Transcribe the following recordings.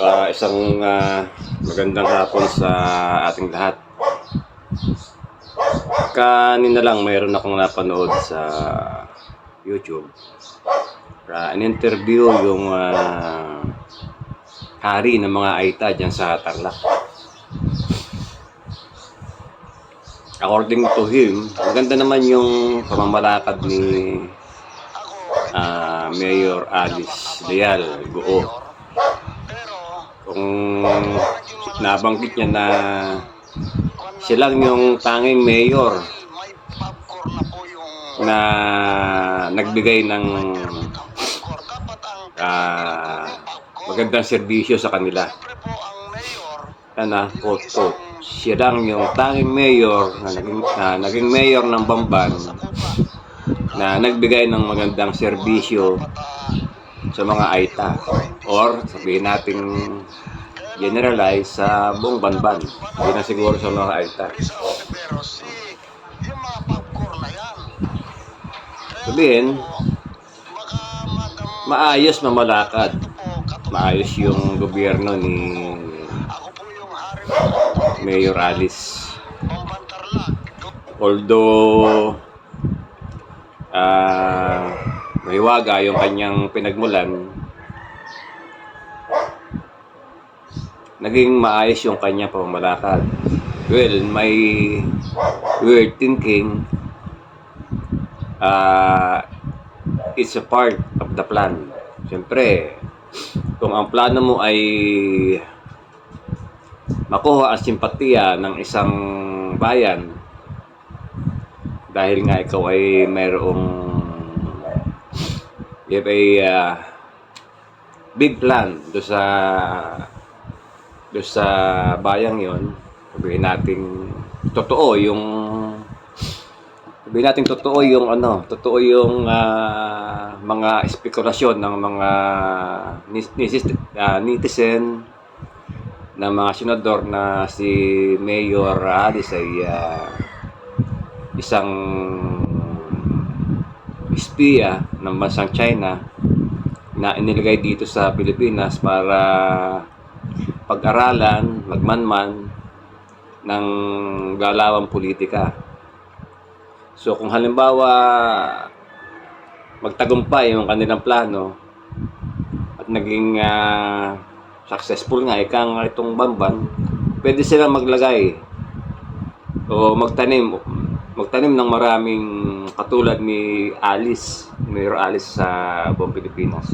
Ah, isang ah, magandang hapon sa ating lahat. Kanina lang mayroon akong napanood sa YouTube. Uh, in-interview yung ah, hari ng mga Aita dyan sa Tarlac. According to him, maganda naman yung pamamalakad ni ah, Mayor Alice Leal Goo kung nabanggit niya na siya lang yung tanging mayor na nagbigay ng ah, magandang serbisyo sa kanila. Ano, quote, quote, siya lang yung tanging mayor na naging, na naging mayor ng Bamban na nagbigay ng magandang serbisyo sa mga Aita or sabihin natin generalize sa buong Banban. Hindi na siguro sa mga Aita. Sabihin, maayos mamalakad. Maayos yung gobyerno ni Mayor Alice. Although ah mahiwaga yung kanyang pinagmulan, naging maayos yung kanyang pamamalakad. Well, may weird thinking, uh, it's a part of the plan. Siyempre, kung ang plano mo ay makuha ang simpatiya ng isang bayan dahil nga ikaw ay mayroong you have a uh, big plan do sa do sa bayang yon sabihin natin totoo yung sabihin natin totoo yung ano totoo yung ah, mga spekulasyon ng mga ah, netizen ng mga senador na si Mayor Alice ay ah, isang espiya ng bansang China na inilagay dito sa Pilipinas para pag-aralan, magmanman ng galawang politika. So kung halimbawa magtagumpay yung kanilang plano at naging ah, successful nga ika nga itong bamban, pwede silang maglagay o magtanim magtanim ng maraming katulad ni Alice, Mayor Alice sa buong Pilipinas.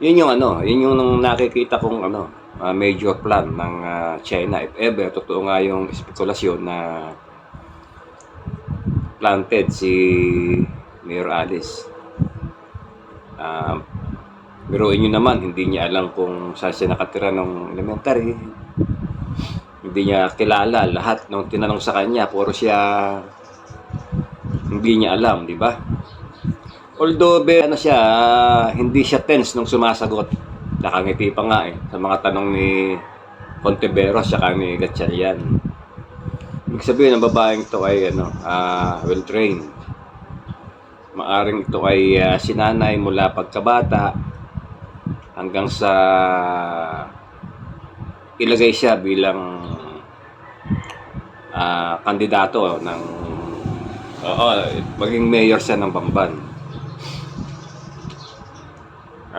Yun yung ano, yun yung nung nakikita kong ano, ah, major plan ng ah, China. If ever, totoo nga yung spekulasyon na planted si Mayor Alice. Ah, biruin nyo naman, hindi niya alam kung saan siya nakatira ng elementary. Hindi niya kilala lahat nung tinanong sa kanya, puro siya hindi niya alam, di ba? Although, be, ano siya, ah, hindi siya tense nung sumasagot. Nakangiti pa nga eh, sa mga tanong ni Conteveros, saka ni Gatchalian. Ibig sabihin, ang babaeng to ay, ano, ah, well-trained. Maaring ito ay ah, sinanay mula pagkabata hanggang sa ilagay siya bilang ah, kandidato ng oo, maging mayor siya ng Bamban.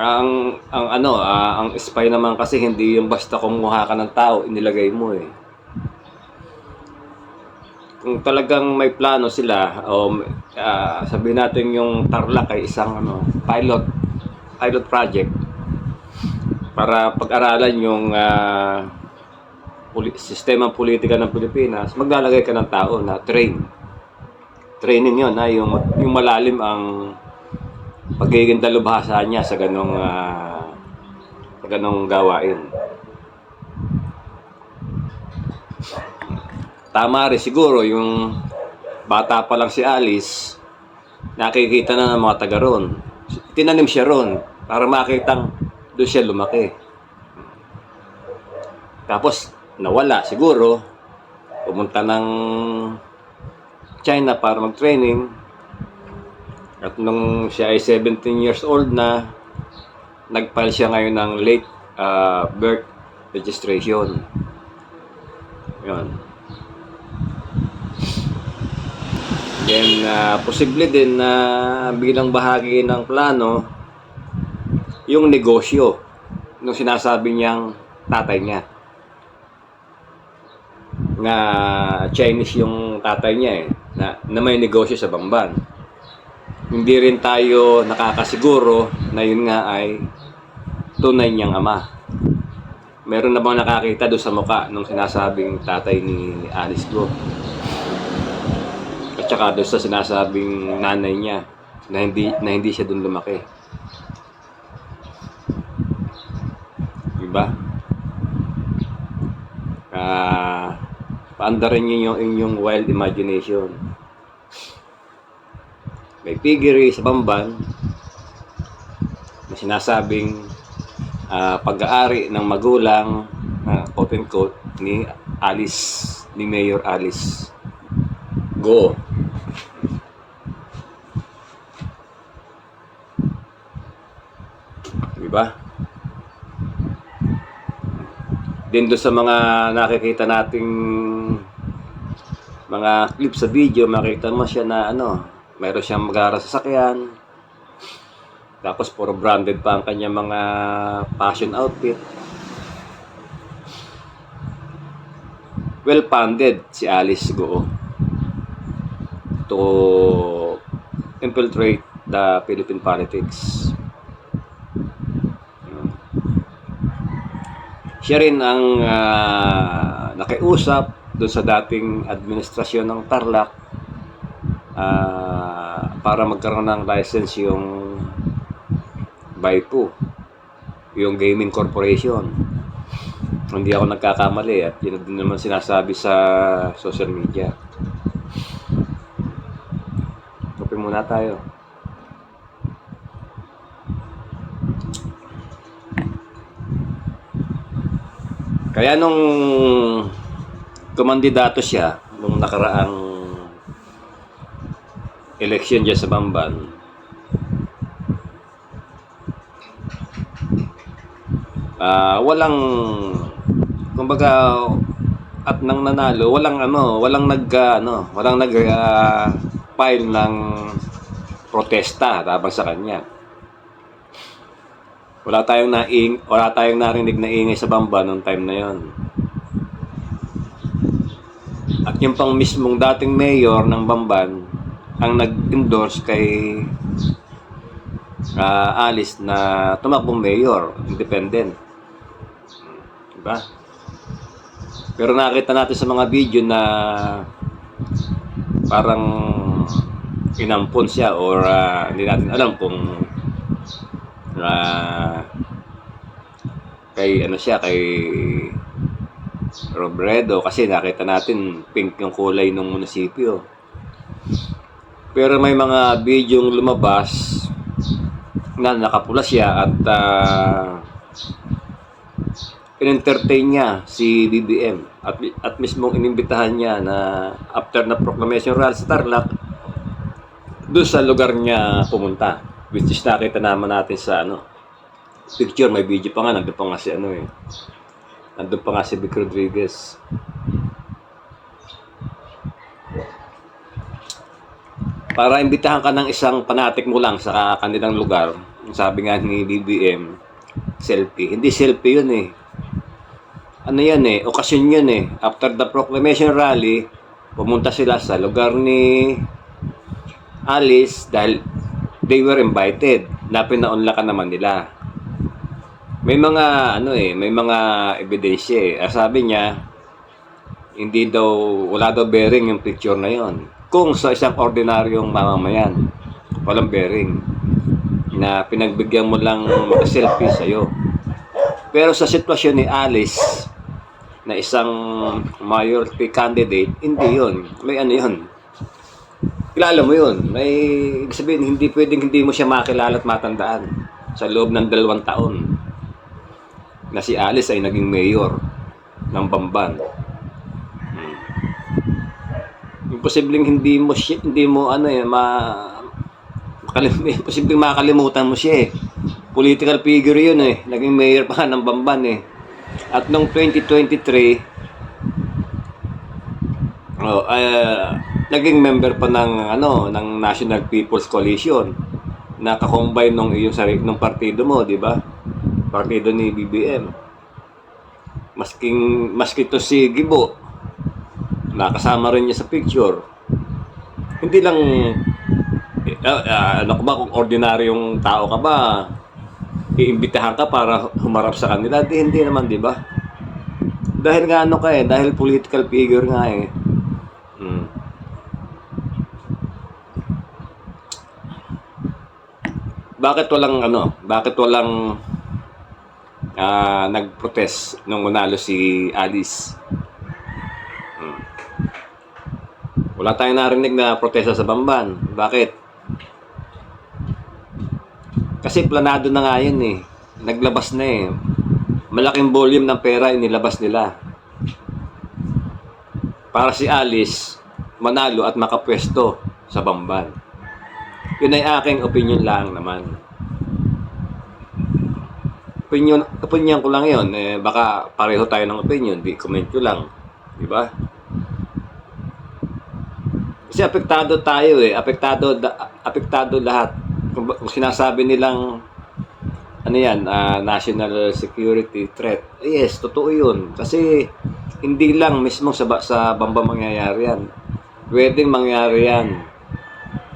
Ang ang ano, ah, ang spy naman kasi hindi yung basta kumuha ka ng tao, inilagay mo eh. Kung talagang may plano sila o ah, sabihin natin yung Tarlac ay isang ano, pilot pilot project para pag-aralan yung ah, poli- sistema politika ng Pilipinas, maglalagay ka ng tao na train. Training yun, ha? Yung, yung malalim ang pagiging dalubhasa niya sa ganong ah, sa ganong gawain. Tama rin siguro yung bata pa lang si Alice, nakikita na ng mga taga ron. Tinanim siya ron para makitang doon siya lumaki. Tapos nawala siguro, pumunta ng China para mag-training, At nung siya ay 17 years old na, nag-file siya ngayon ng late ah, birth registration. Yun. Then, ah, posible din na bilang bahagi ng plano, yung negosyo nung sinasabi niyang tatay niya. Nga Chinese yung tatay niya eh, na, na may negosyo sa Bamban. Hindi rin tayo nakakasiguro na yun nga ay tunay niyang ama. Meron na bang nakakita doon sa muka nung sinasabing tatay ni Alice Go? At saka doon sa sinasabing nanay niya na hindi na hindi siya doon lumaki. Diba? Ah, paandarin niyo yung inyong wild imagination. May piggery sa Bamban na sinasabing ah, pag-aari ng magulang uh, quote quote ni Alice ni Mayor Alice Go. Di ba? Din sa mga nakikita nating mga clip sa video makita mo siya na ano meron siyang magara sa sakyan tapos puro branded pa ang kanya mga fashion outfit. Well funded si Alice Goo to infiltrate the Philippine politics. Siya rin ang ah, nakiusap doon sa dating administrasyon ng Tarlac ah, para magkaroon ng license yung Baipu, yung gaming corporation. Hindi ako nagkakamali at yun din naman sinasabi sa social media. Kape muna tayo. Kaya nung kumandidato siya nung nakaraang election dyan sa Bamban, ah walang kumbaga at nang nanalo walang ano walang nag ah, ano walang nag ah, file ng protesta tabang sa kanya. Wala tayong naing wala tayong narinig na ingay sa Bamba noong time na yon at yung pang mismong dating mayor ng Bamban ang nag-endorse kay ah, Alice na tumakbong mayor independent Diba? Pero nakita natin sa mga video na parang inampon siya or ah, hindi natin alam kung ah, kay ano siya kay Robredo kasi nakita natin pink yung kulay ng munisipyo. Pero may mga video lumabas na nakapula siya at ah, in-entertain niya si BBM at, at mismong inimbitahan niya na after na proclamation rally sa Tarlac doon sa lugar niya pumunta. Which is nakita naman natin sa ano picture. May video pa nga nandun pa nga si ano eh nandun pa nga si Vic Rodriguez para imbitahan ka ng isang panatik mo lang sa kanilang lugar sabi nga ni BBM selfie hindi selfie yun eh ano yan eh, okasyon yun eh. After the proclamation rally, pumunta sila sa lugar ni Alice dahil they were invited na pinaunlakan naman nila. May mga ano eh, may mga ebidensya eh. Sabi niya, hindi daw, wala daw bearing yung picture na yon. Kung sa isang ordinaryong mamamayan, walang bearing na pinagbigyan mo lang makaselfie sa'yo. Pero sa sitwasyon ni Alice, na isang mayority candidate, hindi yun. May ano yun. Kilala mo yun. May, sabihin, hindi pwedeng hindi mo siya makilala at matandaan sa loob ng dalawang taon na si Alice ay naging mayor ng Bamban. Imposibleng hindi mo siya, hindi mo ano eh, ma Kalim posibleng makakalimutan mo siya eh. Political figure yun eh. Naging mayor pa ng Bamban eh. At noong 2023, oh, ah, naging member pa ng ano ng National People's Coalition na kakombine nung iyong sarili ng partido mo, di ba? Partido ni BBM. Masking maski to si Gibo, nakasama rin niya sa picture. Hindi lang ah, ah, ano ka ba kung ordinaryong tao ka ba iimbitahan ka para humarap sa kanila di hindi naman di ba dahil nga ano ka eh dahil political figure nga eh Hmm. bakit walang ano bakit walang ah, nag-protest nung unalo si Alice Hmm. Wala tayong narinig na protesta sa Bamban bakit kasi planado na nga yun eh. Naglabas na eh. Malaking volume ng pera inilabas nila. Para si Alice manalo at makapwesto sa Bamban. Yun ay aking opinion lang naman. Opinion, opinion ko lang yun. Eh, baka pareho tayo ng opinion. Di comment ko lang. Di ba? Kasi apektado tayo eh. Apektado, da- apektado lahat. Kung, kung sinasabi nilang ano yan, ah, national security threat. Yes, totoo yun. Kasi hindi lang mismo sa, sa Bamba mangyayari yan. Pwedeng mangyari yan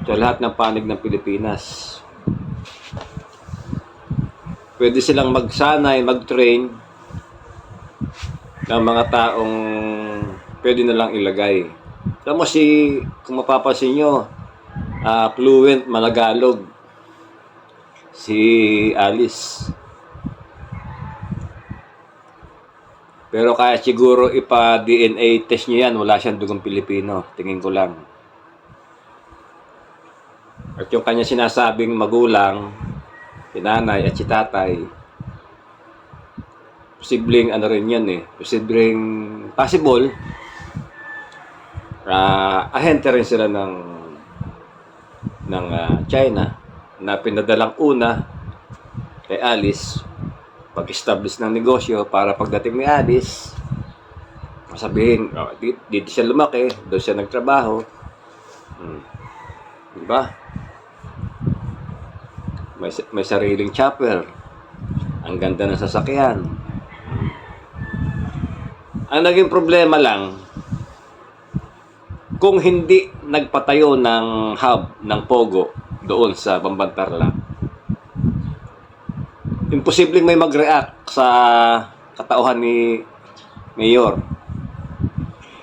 sa lahat ng panig ng Pilipinas. Pwede silang magsanay, mag-train ng mga taong pwede na lang ilagay. Alam mo si, kung mapapansin nyo, ah, fluent Malagalog si Alice. Pero kaya siguro ipa-DNA test niya yan, wala siyang dugong Pilipino. Tingin ko lang. At yung kanya sinasabing magulang, si nanay at si tatay, posibleng ano rin yan eh. Posibleng possible, ah ahente rin sila ng ng ah, China na pinadalang una kay Alice pag-establish ng negosyo para pagdating ni Alice sabihin, oh, di- dito siya lumaki, doon siya nagtrabaho. Hmm. Di ba? May, may sariling chopper. Ang ganda ng sasakyan. Ang naging problema lang, kung hindi nagpatayo ng hub ng Pogo doon sa Bambantarlac, imposibleng may mag-react sa katauhan ni Mayor.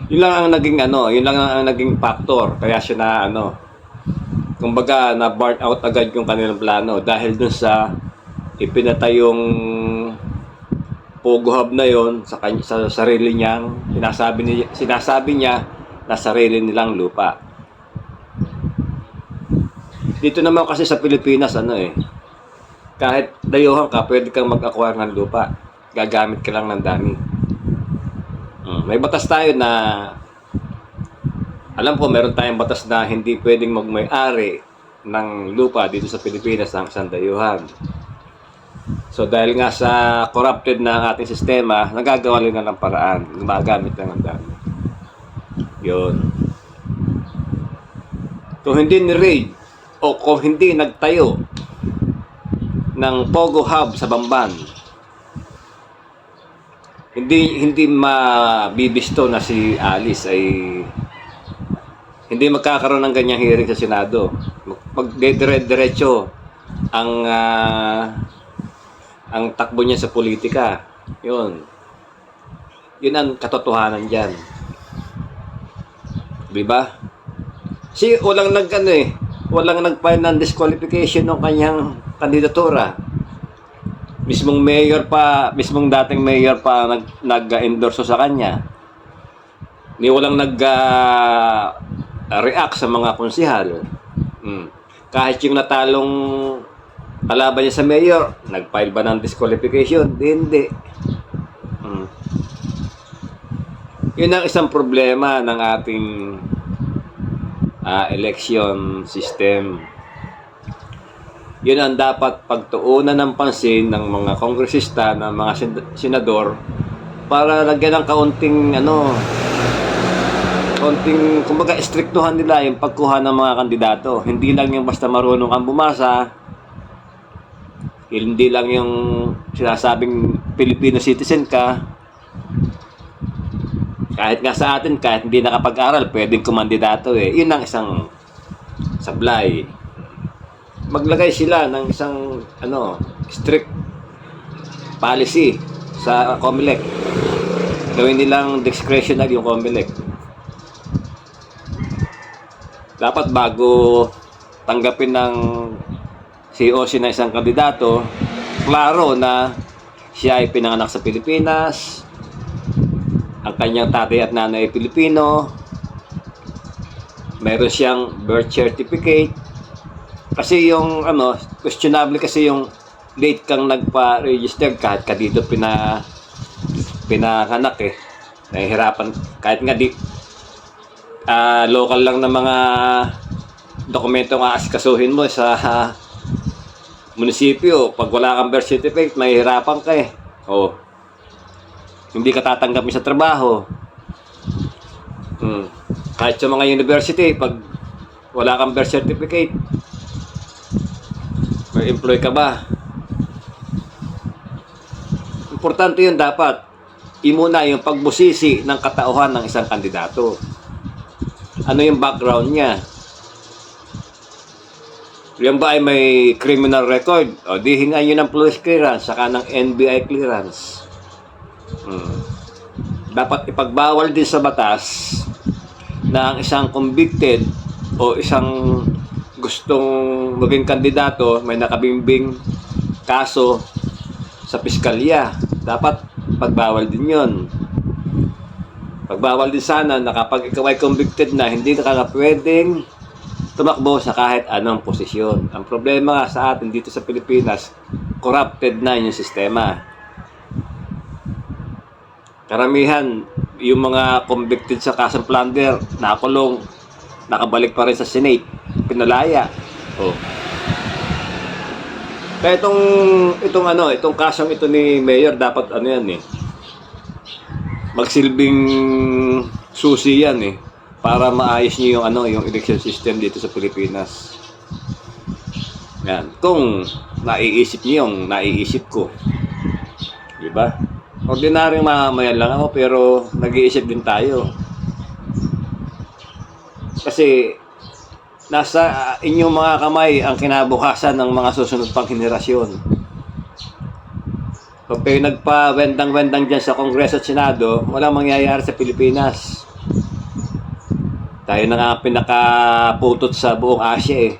Yun lang ang naging ano, yun lang ang naging factor kaya siya na ano, kumbaga na burn out agad yung kanilang plano dahil dun sa ipinatayong Pogo Hub na yon sa, sa sarili niyang sinasabi niya, sinasabi niya na sarili nilang lupa. Dito naman kasi sa Pilipinas ano eh, kahit dayuhan ka, pwede kang mag-acquire ng lupa. Gagamit ka lang ng dami. Mm, May batas tayo na alam ko meron tayong batas na hindi pwedeng magmay-ari ng lupa dito sa Pilipinas ng isang dayuhan. So dahil nga sa corrupted na ating sistema, nagagawa nga ng paraan, gumagamit lang ng dami. Yun. Kung hindi ni-raid o kung hindi nagtayo ng Pogo Hub sa Bamban, hindi hindi mabibisto na si Alice ay hindi magkakaroon ng ganyang hearing sa Senado. Magdedire-diretso ang ah, ang takbo niya sa politika. Yun. Yun ang katotohanan diyan. 'Di ba? Si walang nag ano eh, walang nag-file ng disqualification ng kanyang kandidatura. Mismong mayor pa, mismong dating mayor pa nag nag-endorso sa kanya. Ni walang nag ah, react sa mga konsihal. Mm. Kahit yung natalong kalaban niya sa mayor, nag-file ba ng disqualification? Di, hindi. Mm. Yun ang isang problema ng ating ah, election system. Yun ang dapat pagtuunan ng pansin ng mga kongresista, ng mga sen- senador para lagyan ng kaunting ano konting kumbaga istriktuhan nila yung pagkuha ng mga kandidato. Hindi lang yung basta marunong kang bumasa, hindi lang yung sinasabing Filipino citizen ka. Kahit nga sa atin, kahit hindi nakapag-aral, pwedeng kumandidato eh. Yun ang isang sablay. Maglagay sila ng isang ano, strict policy sa COMELEC. Gawin nilang discretionary yung COMELEC dapat bago tanggapin ng COC na isang kandidato, klaro na siya ay pinanganak sa Pilipinas, ang kanyang tatay at nanay ay Pilipino, meron siyang birth certificate, kasi yung ano, questionable kasi yung late kang nagpa-register kahit ka dito pina pinanganak eh. Nahihirapan kahit nga di ah, local lang na mga dokumento nga asikasuhin mo sa ah, munisipyo. Pag wala kang birth certificate, mahihirapan ka eh. Oh. Hindi ka tatanggapin sa trabaho. Hmm. Kahit sa mga university, pag wala kang birth certificate, may employ ka ba? Importante yun dapat. Imuna yung pagbusisi ng katauhan ng isang kandidato ano yung background niya. Yan ba ay may criminal record? O di hingan nyo ng police clearance saka ng NBI clearance. Hmm. Dapat ipagbawal din sa batas na ang isang convicted o isang gustong maging kandidato may nakabimbing kaso sa piskalya. Dapat pagbawal din yon. Pagbawal din sana na kapag ikaw ay convicted na, hindi ka nga pwedeng tumakbo sa kahit anong posisyon. Ang problema sa atin dito sa Pilipinas, corrupted na yung sistema. Karamihan, yung mga convicted sa kasang plunder, nakulong, nakabalik pa rin sa Senate, pinalaya. Oh. Kaya itong, itong ano, itong kasong ito ni Mayor, dapat ano yan eh, magsilbing susi yan eh para maayos niyo yung ano yung election system dito sa Pilipinas. Yan. Kung naiisip niyo yung naiisip ko. 'Di ba? Ordinaryong mamamayan lang ako pero nag-iisip din tayo. Kasi nasa inyong mga kamay ang kinabukasan ng mga susunod pang henerasyon. Pag kayo nagpa-wendang-wendang dyan sa Kongreso at Senado, walang mangyayari sa Pilipinas. Tayo na nga ang pinakaputot sa buong Asia eh.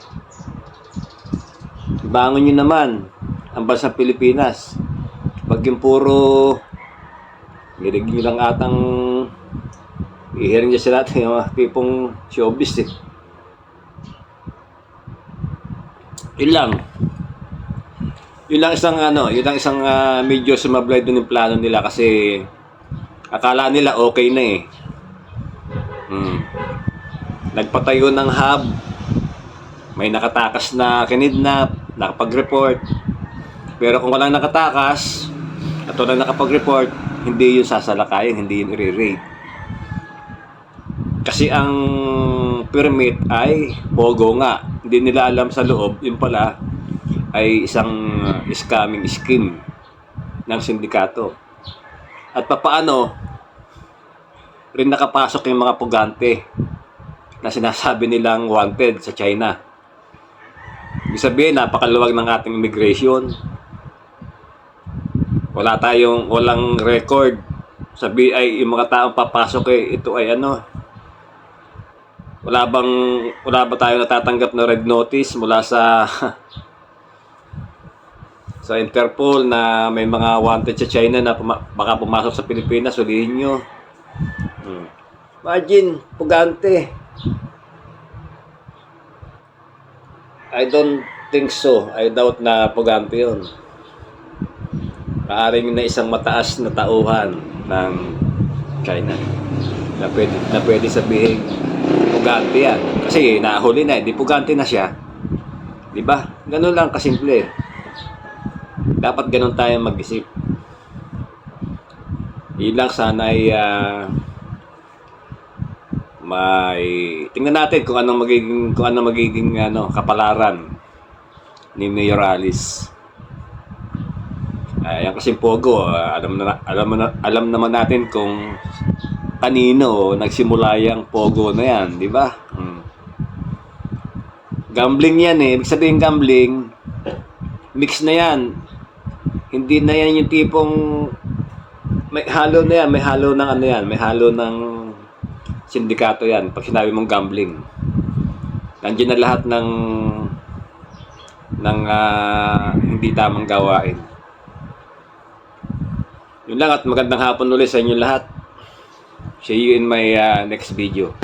Bangon nyo naman ang bansang Pilipinas. Pag yung puro hilig nyo lang atang ihiring niya sila natin mga tipong showbiz eh. Yun lang yun lang isang ano, yun lang isang uh, medyo sumablay doon yung plano nila kasi akala nila okay na eh. Hmm. Nagpatayo ng hub, may nakatakas na kinidnap, nakapag-report. Pero kung walang nakatakas at walang nakapag-report, hindi yun sasalakayin, hindi yun i-raid. Kasi ang permit ay pogo nga. Hindi nila alam sa loob, yun pala, ay isang uh, scamming scheme ng sindikato. At papaano rin nakapasok yung mga pugante na sinasabi nilang wanted sa China. Ibig sabihin, napakaluwag ng ating immigration. Wala tayong, walang record. Sabi ay yung mga taong papasok eh, ito ay ano, wala bang, wala ba tayong natatanggap na red notice mula sa sa Interpol na may mga wanted sa China na puma- baka pumasok sa Pilipinas, ulihin nyo. Hmm. Imagine, pugante. I don't think so. I doubt na pugante yun. Maaring na isang mataas na tauhan ng China na pwede, na pwede sabihin pugante yan. Kasi nahuli na, hindi pugante na siya. Di ba? Ganun lang kasimple. Dapat ganun tayo mag-isip. Yun lang sana ay ah, may tingnan natin kung anong magiging kung anong magiging ano kapalaran ni Mayor Alice. Ayan kasi Pogo, ah, alam na alam na, alam naman natin kung kanino nagsimula yung Pogo na yan, di ba? Hmm. Gambling yan eh. Ibig sabihin gambling, mix na yan. Hindi na yan yung tipong may halo na yan, may halo ng ano yan, may halo ng sindikato yan pag sinabi mong gambling. Nandiyan na lahat ng ng ah, hindi tamang gawain. Yun lang at magandang hapon ulit sa inyo lahat. See you in my ah, next video.